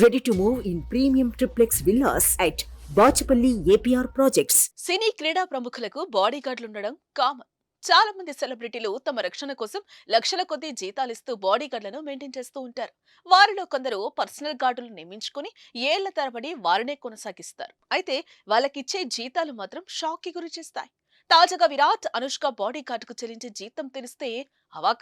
Ready to move in premium triplex villas at Bachupally APR projects cine క్రీడా ప్రముఖులకు body గార్డులు ఉండడం common చాలా మంది సెలబ్రిటీలు తమ రక్షణ కోసం లక్షల కొద్దీ జీతాలిస్తూ బాడీ గార్డులను మెయింటైన్ చేస్తూ ఉంటారు. వారిలో కొందరు పర్సనల్ గార్డులు నియమించుకుని ఏళ్ళ తరబడి వారినే కొనసాగిస్తారు. అయితే వాళ్ళకిచ్చే జీతాలు మాత్రం షాక్కి గురి చేస్తాయి. తాజాగా విరాట్ అనుష్క బాడీ గార్డుకు చెల్లించే జీతం తెలిస్తే హవా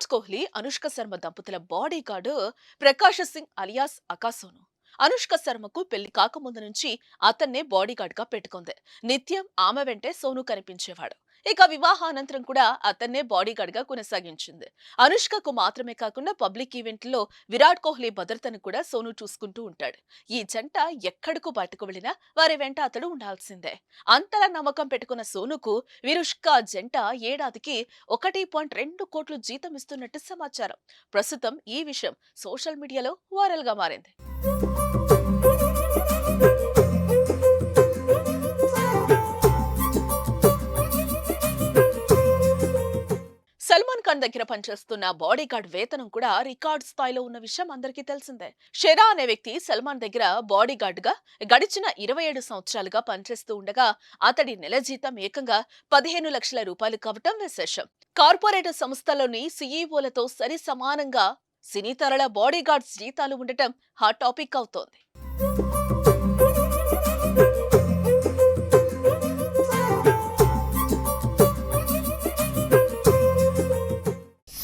విరాట్ కోహ్లీ అనుష్క శర్మ దంపతుల body guard Prakash Singh alias అకాసోను. Anushka శర్మకు పెళ్ళి కాకముందు నుంచి అతన్నే బాడీగార్డ్గా పెట్టుకుంది. నిత్యం ఆమె వెంటే సోను కనిపించేవాడు. ఇక వివాహానంతరం కూడా అతన్నే బాడీగార్డ్గా కొనసాగించింది. అనుష్కకు మాత్రమే కాకుండా పబ్లిక్ ఈవెంట్లో విరాట్ కోహ్లీ భద్రతను కూడా సోను చూసుకుంటూ ఉంటాడు. ఈ జంట ఎక్కడకు బయటకు వెళ్ళినా వారి వెంట అతడు ఉండాల్సిందే. అంతలా నమ్మకం పెట్టుకున్న సోనుకు విరుష్క జంట ఏడాదికి ఒకటి పాయింట్ రెండు కోట్లు జీతం ఇస్తున్నట్టు సమాచారం. ప్రస్తుతం ఈ విషయం సోషల్ మీడియాలో వైరల్గా మారింది. ఖాన్ దగ్గర పనిచేస్తున్న బాడీ గార్డ్ వేతనం కూడా రికార్డ్ స్థాయిలో ఉన్న విషయం అందరికీ తెలిసిందే. షెరా అనే వ్యక్తి సల్మాన్ దగ్గర బాడీ గార్డ్గా గడిచిన ఇరవై ఏడు సంవత్సరాలుగా పనిచేస్తూ ఉండగా అతడి నెల జీతం ఏకంగా పదిహేను లక్షల రూపాయలు కావటం విశేషం. కార్పొరేట్ సంస్థలోని సీఈఓలతో సరి సమానంగా సినీ తరల బాడీ గార్డ్స్ జీతాలు ఉండటం హాట్ టాపిక్ అవుతోంది.